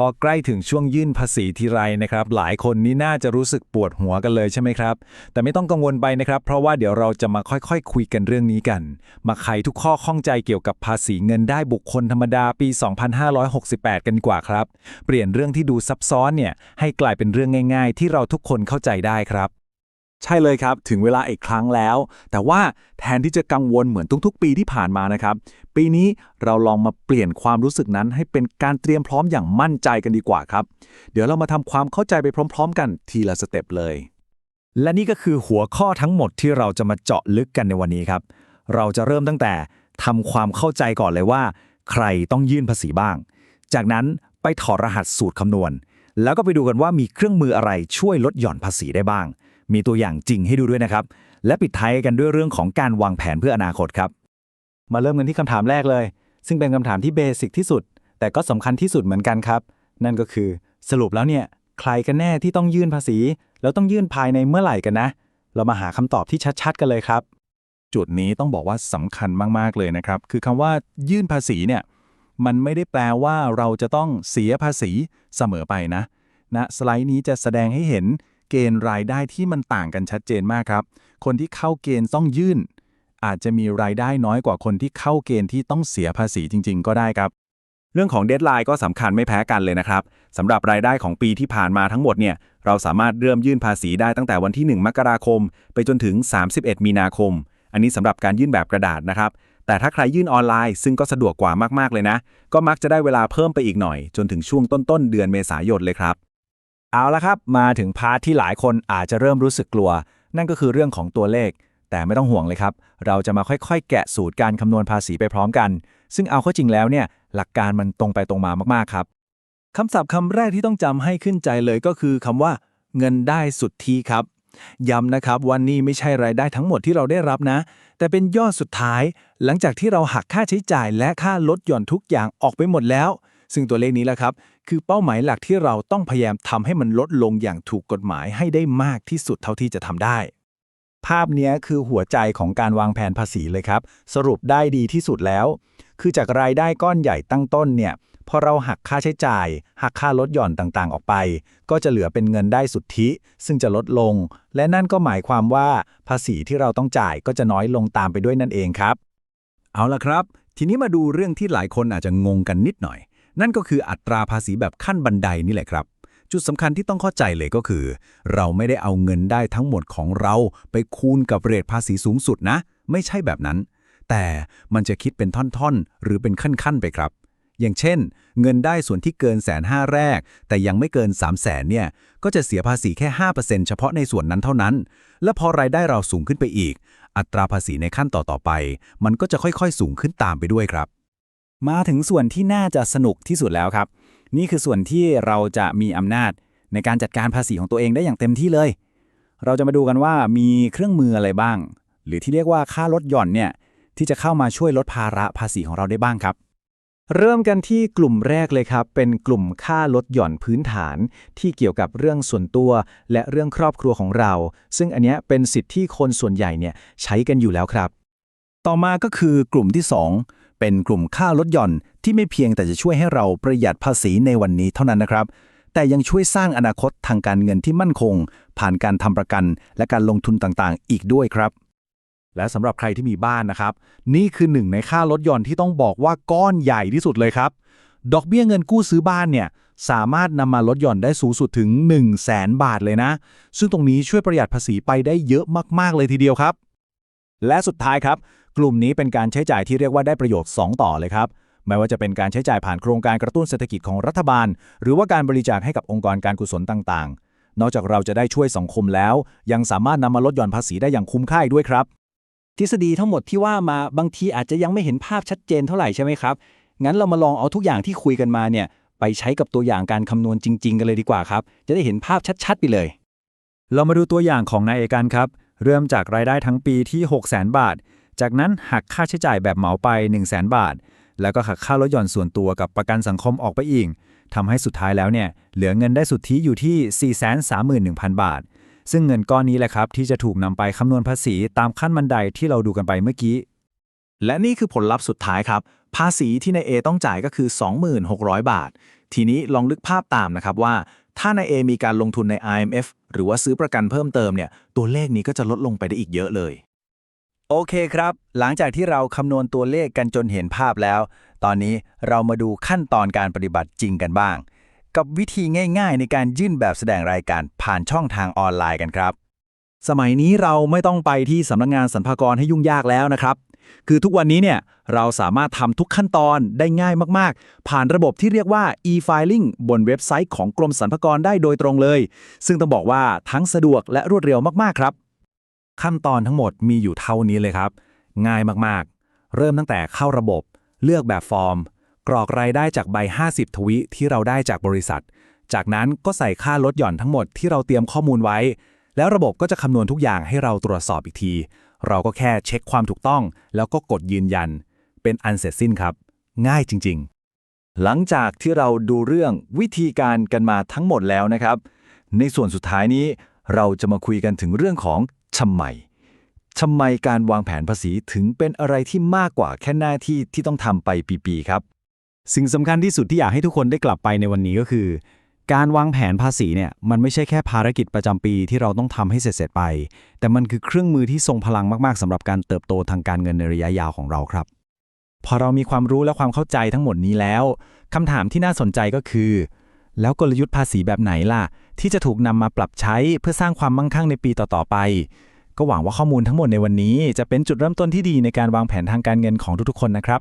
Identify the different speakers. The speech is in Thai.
Speaker 1: พอใกล้ถึงช่วงยื่นภาษีทีไรนะครับ หลายคนนี่น่าจะรู้สึกปวดหัวกันเลยใช่ไหมครับ แต่ไม่ต้องกังวลไปนะครับ เพราะว่าเดี๋ยวเราจะมาค่อยๆคุยกันเรื่องนี้กัน มาไขทุกข้อข้องใจเกี่ยวกับภาษีเงินได้บุคคลธรรมดาปี 2568 กันกว่าครับ เปลี่ยนเรื่องที่ดูซับซ้อนเนี่ยให้กลายเป็นเรื่องง่าย ๆ ที่เราทุกคนเข้าใจได้ครับ
Speaker 2: ใช่เลยครับ ถึงเวลาอีกครั้งแล้ว แต่ว่าแทนที่จะกังวลเหมือนทุกๆ ปีที่ผ่านมานะครับ ปีนี้เราลองมาเปลี่ยนความรู้สึกนั้น ให้เป็นการเตรียมพร้อมอย่างมั่นใจกันดีกว่าครับ เดี๋ยวเรามาทำความเข้าใจไปพร้อม ๆ กันทีละสเต็ปเลย
Speaker 3: และนี่ก็คือหัวข้อทั้งหมดที่เราจะมาเจาะลึกกันในวันนี้ครับ เราจะเริ่มตั้งแต่ทำความเข้าใจก่อนเลยว่า ใครต้องยื่นภาษีบ้าง จากนั้นไปถอดรหัสสูตรคำนวณ แล้วก็ไปดูกันว่ามีเครื่องมืออะไรช่วยลดหย่อนภาษีได้บ้าง มีตัวอย่างจริงให้ดูด้วยนะครับ และปิดท้ายกันด้วยเรื่องของการวางแผนเพื่ออนาคตครับ
Speaker 4: มาเริ่มกันที่คำถามแรกเลย ซึ่งเป็นคำถามที่เบสิกที่สุด แต่ก็สำคัญที่สุดเหมือนกันครับ นั่นก็คือสรุปแล้วเนี่ยใครกันแน่ที่ต้องยื่นภาษี แล้วต้องยื่นภายในเมื่อไหร่กันนะ เรามาหาคำตอบที่ชัดๆ กันเลยครับ
Speaker 1: จุดนี้ต้องบอกว่าสำคัญมากๆเลยนะครับ คือคำว่ายื่นภาษีเนี่ยมันไม่ได้แปลว่าเราจะต้องเสียภาษีเสมอไปนะนะสไลด์นี้จะแสดงให้เห็น เกณฑ์รายได้ที่มันต่างกันชัดเจนมากครับ คนที่เข้าเกณฑ์ต้องยื่น อาจจะมีรายได้น้อยกว่าคนที่เข้าเกณฑ์ที่ต้องเสียภาษีจริง ๆ ก็ได้ครับ
Speaker 2: เรื่องของเดทไลน์ก็สำคัญไม่แพ้กันเลยนะครับสำหรับรายได้ของปีที่ผ่านมาทั้งหมดเนี่ยเราสามารถเริ่มยื่นภาษีได้ตั้งแต่วันที่ 1 มกราคม ไปจนถึง 31 มีนาคม อันนี้สำหรับการยื่นแบบกระดาษนะครับแต่ถ้าใครยื่นออนไลน์ซึ่งก็สะดวกกว่ามากๆเลยนะ ก็มักจะได้เวลาเพิ่มไปอีกหน่อย จนถึงช่วงต้นๆเดือนเมษายนเลยครับ
Speaker 3: เอาละครับ มาถึงพาร์ทที่หลายคนอาจจะเริ่มรู้สึกกลัว นั่นก็คือเรื่องของตัวเลข แต่ไม่ต้องห่วงเลยครับ เราจะมาค่อยๆ แกะสูตรการคำนวณภาษีไปพร้อมกัน ซึ่งเอาเข้าจริงแล้วเนี่ย หลักการมันตรงไปตรงมามากๆครับ
Speaker 4: คำศัพท์คำแรกที่ต้องจำให้ขึ้นใจเลยก็คือคำว่า เงินได้สุทธิครับย้ำนะครับว่านี่ไม่ใช่รายได้ทั้งหมดที่เราได้รับนะ แต่เป็นยอดสุดท้าย หลังจากที่เราหักค่าใช้จ่ายและค่าลดหย่อนทุกอย่างออกไปหมดแล้ว ซึ่งตัวเลขนี้แหละครับ คือเป้าหมายหลักที่เราต้องพยายามทำให้มันลดลงอย่างถูกกฎหมายให้ได้มากที่สุดเท่าที่จะทำได้
Speaker 3: ภาพเนี้ยคือหัวใจของการวางแผนภาษีเลยครับ สรุปได้ดีที่สุดแล้ว คือจากรายได้ก้อนใหญ่ตั้งต้นเนี่ยพอเราหักค่าใช้จ่าย หักค่าลดหย่อนต่างๆ ออกไป ก็จะเหลือเป็นเงินได้สุทธิ ซึ่งจะลดลง และนั่นก็หมายความว่าภาษีที่เราต้องจ่ายก็จะน้อยลงตามไปด้วยนั่นเองครับ
Speaker 2: เอาละครับ ทีนี้มาดูเรื่องที่หลายคนอาจจะงงกันนิดหน่อย นั่นก็คืออัตราภาษีแบบขั้นบันไดนี่แหละครับ จุดสำคัญที่ต้องเข้าใจเลยก็คือ เราไม่ได้เอาเงินได้ทั้งหมดของเรา ไปคูณกับเรทภาษีสูงสุดนะ ไม่ใช่แบบนั้น แต่มันจะคิดเป็นท่อนๆ หรือเป็นขั้นๆไปครับ อย่างเช่น เงินได้ส่วนที่เกินแสนห้าแรก แต่ยังไม่เกิน 3 0 0แสนเนี่ยก็จะเสียภาษีแค่ 5%เฉพาะในส่วนนั้นเท่านั้น และพอรายได้เราสูงขึ้นไปอีก อัตราภาษีในขั้นต่อๆไป มันก็จะค่อยๆ สูงขึ้นตามไปด้วยครับ
Speaker 3: มาถึงส่วนที่น่าจะสนุกที่สุดแล้วครับ นี่คือส่วนที่เราจะมีอำนาจในการจัดการภาษีของตัวเองได้อย่างเต็มที่เลย เราจะมาดูกันว่ามีเครื่องมืออะไรบ้าง หรือที่เรียกว่าค่าลดหย่อนเนี่ยที่จะเข้ามาช่วยลดภาระภาษีของเราได้บ้างครับ
Speaker 4: เริ่มกันที่กลุ่มแรกเลยครับ เป็นกลุ่มค่าลดหย่อนพื้นฐาน ที่เกี่ยวกับเรื่องส่วนตัว และเรื่องครอบครัวของเรา ซึ่งอันนี้เป็นสิทธิ์ที่คนส่วนใหญ่เนี่ยใช้กันอยู่แล้วครับ
Speaker 3: ต่อมาก็คือกลุ่มที่2 เป็นกลุ่มค่าลดหย่อนที่ไม่เพียงแต่จะช่วยให้เราประหยัดภาษีในวันนี้เท่านั้นนะครับ แต่ยังช่วยสร้างอนาคตทางการเงินที่มั่นคง ผ่านการทำประกัน และการลงทุนต่างๆ อีกด้วยครับ
Speaker 1: และสำหรับใครที่มีบ้านนะครับ นี่คือหนึ่งในค่าลดหย่อนที่ต้องบอกว่าก้อนใหญ่ที่สุดเลยครับ ดอกเบี้ยเงินกู้ซื้อบ้านเนี่ยสามารถนำมาลดหย่อนได้สูงสุดถึง 1 0 0 0 0แสนบาทเลยนะ ซึ่งตรงนี้ช่วยประหยัดภาษีไปได้เยอะมาก ๆ เลยทีเดียวครับ
Speaker 3: และสุดท้ายครับ กลุ่มนี้เป็นการใช้จ่ายที่เรียกว่าได้ประโยชน์ 2 ต่อเลยครับไม่ว่าจะเป็นการใช้จ่ายผ่านโครงการกระตุ้นเศรษฐกิจของรัฐบาล หรือว่าการบริจาคให้กับองค์กรการกุศลต่างๆ นอกจากเราจะได้ช่วยสังคมแล้ว ยังสามารถนำมาลดหย่อนภาษีได้อย่างคุ้มค่าด้วยครับ
Speaker 4: ทฤษฎีทั้งหมดที่ว่ามาบางทีอาจจะยังไม่เห็นภาพชัดเจนเท่าไหร่ใช่ไหมครับ งั้นเรามาลองเอาทุกอย่างที่คุยกันมาเนี่ยไปใช้กับตัวอย่างการคำนวณจริง ๆ กันเลยดีกว่าครับ จะได้เห็นภาพชัดๆไปเลย
Speaker 3: เรามาดูตัวอย่างของนายเอกันครับ เริ่มจากรายได้ทั้งปีที่ 6 0 0 0 0 0 บาท จากนั้นหักค่าใช้จ่ายแบบเหมาไป 1 0 0 0 0 0บาท แล้วก็หักค่าลดหย่อนส่วนตัวกับประกันสังคมออกไปอีกทำให้สุดท้ายแล้วเนี่ยเหลือเงินได้สุทธิอยู่ที่ 431,000 บาท ซึ่งเงินก้อนนี้แหละครับ ที่จะถูกนำไปคำนวณภาษีตามขั้นบันไดที่เราดูกันไปเมื่อกี้
Speaker 2: และนี่คือผลลัพธ์สุดท้ายครับ ภาษีที่นายเอต้องจ่ายก็คือ 2,600 บาท
Speaker 4: ทีนี้ลองนึกภาพตามนะครับว่า ถ้านายเอมีการลงทุนใน IMF หรือว่าซื้อประกันเพิ่มเติมเนี่ยตัวเลขนี้ก็จะลดลงไปได้อีกเยอะเลย
Speaker 2: โอเคครับ หลังจากที่เราคำนวณตัวเลขกันจนเห็นภาพแล้ว ตอนนี้เรามาดูขั้นตอนการปฏิบัติจริงกันบ้าง กับวิธีง่าย ๆ ในการยื่นแบบแสดงรายการผ่านช่องทางออนไลน์กันครับ
Speaker 3: สมัยนี้เราไม่ต้องไปที่สำนักงานสรรพากรให้ยุ่งยากแล้วนะครับ คือทุกวันนี้เนี่ยเราสามารถทำทุกขั้นตอนได้ง่ายมากๆ ผ่านระบบที่เรียกว่า e-filing บนเว็บไซต์ของกรมสรรพากรได้โดยตรงเลย ซึ่งต้องบอกว่าทั้งสะดวกและรวดเร็วมากๆครับ ขั้นตอนทั้งหมดมีอยู่เท่านี้เลยครับ ง่ายมากๆ เริ่มตั้งแต่เข้าระบบ เลือกแบบฟอร์ม กรอกรายได้จากใบ 50 ทวิที่เราได้จากบริษัท จากนั้นก็ใส่ค่าลดหย่อนทั้งหมดที่เราเตรียมข้อมูลไว้ แล้วระบบก็จะคำนวณทุกอย่างให้เราตรวจสอบอีกที เราก็แค่เช็คความถูกต้อง แล้วก็กดยืนยัน เป็นอันเสร็จสิ้นครับ ง่ายจริง ๆ หลังจากที่เราดูเรื่องวิธีการกันมาทั้งหมดแล้วนะครับ ในส่วนสุดท้ายนี้เราจะมาคุยกันถึงเรื่องของ ทำไมทำไมการวางแผนภาษีถึงเป็นอะไรที่มากกว่าแค่หน้าที่ที่ต้องทำไปปีๆครับ สิ่งสำคัญที่สุดที่อยากให้ทุกคนได้กลับไปในวันนี้ก็คือ การวางแผนภาษีเนี่ยมันไม่ใช่แค่ภารกิจประจำปีที่เราต้องทำให้เสร็จๆไป แต่มันคือเครื่องมือที่ทรงพลังมากๆสำหรับการเติบโตทางการเงินในระยะยาวของเราครับ พอเรามีความรู้และความเข้าใจทั้งหมดนี้แล้วคำถามที่น่าสนใจก็คือ แล้วกลยุทธ์ภาษีแบบไหนล่ะ ที่จะถูกนำมาปรับใช้เพื่อสร้างความมั่งคั่งในปีต่อๆไป ก็หวังว่าข้อมูลทั้งหมดในวันนี้ จะเป็นจุดเริ่มต้นที่ดีในการวางแผนทางการเงินของทุกๆคนนะครับ